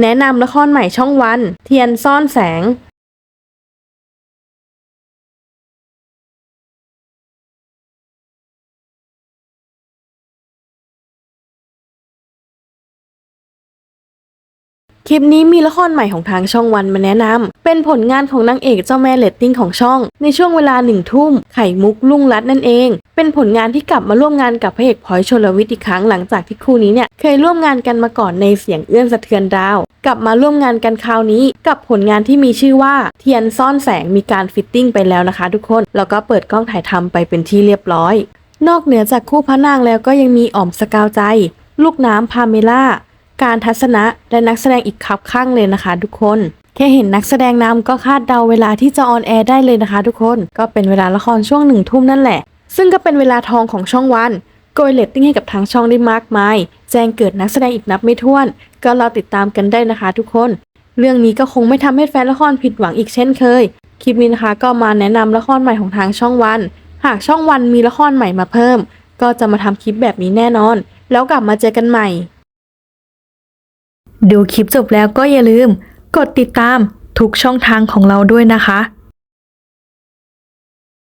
แนะนำละครใหม่ช่องวัน เทียนซ่อนแสงคลิปนี้มีละครใหม่ของทางช่องวันมาแนะนำ เป็นผลงานของนางเอกเจ้าแม่เลตติ้งของช่อง ในช่วงเวลาหนึ่งทุ่ม ไข่มุกลุ่งรัดนั่นเอง เป็นผลงานที่กลับมาร่วมงานกับพระเอกพลอยชลวิทย์อีกครั้งหลังจากที่คู่นี้เนี่ยเคยร่วมงานกันมาก่อนในเสียงเอื้อนสะเทือนดาว กลับมาร่วมงานกันคราวนี้ กับผลงานที่มีชื่อว่าเทียนซ่อนแสงมีการฟิตติ้งไปแล้วนะคะ ทุกคนแล้วก็เปิดกล้องถ่ายทำไปเป็นที่เรียบร้อย นอกเหนือจากคู่พระนางแล้วก็ยังมีอ๋อมสกาวใจ ลูกน้ำพาเมล่าการทัศนะและนักแสดงอีกครับข้างเลยนะคะ ทุกคน แค่เห็นนักแสดงนำก็คาดเดาเวลาที่จะออนแอร์ได้เลยนะคะทุกคน ก็เป็นเวลาละครช่วงหนึ่งทุ่มนั่นแหละ ซึ่งก็เป็นเวลาทองของช่องวันโกยเลตติ้งให้กับทางช่องได้มากมาย แจ้งเกิดนักแสดงอีกนับไม่ถ้วน ก็รอติดตามกันได้นะคะทุกคน เรื่องนี้ก็คงไม่ทำให้แฟนละครผิดหวังอีกเช่นเคย คลิปนี้นะคะก็มาแนะนำละครใหม่ของทางช่องวัน หากช่องวันมีละครใหม่มาเพิ่ม ก็จะมาทำคลิปแบบนี้แน่นอน แล้วกลับมาเจอกันใหม่ ดูคลิปจบแล้วก็อย่าลืม กดติดตามทุกช่องทางของเราด้วยนะคะ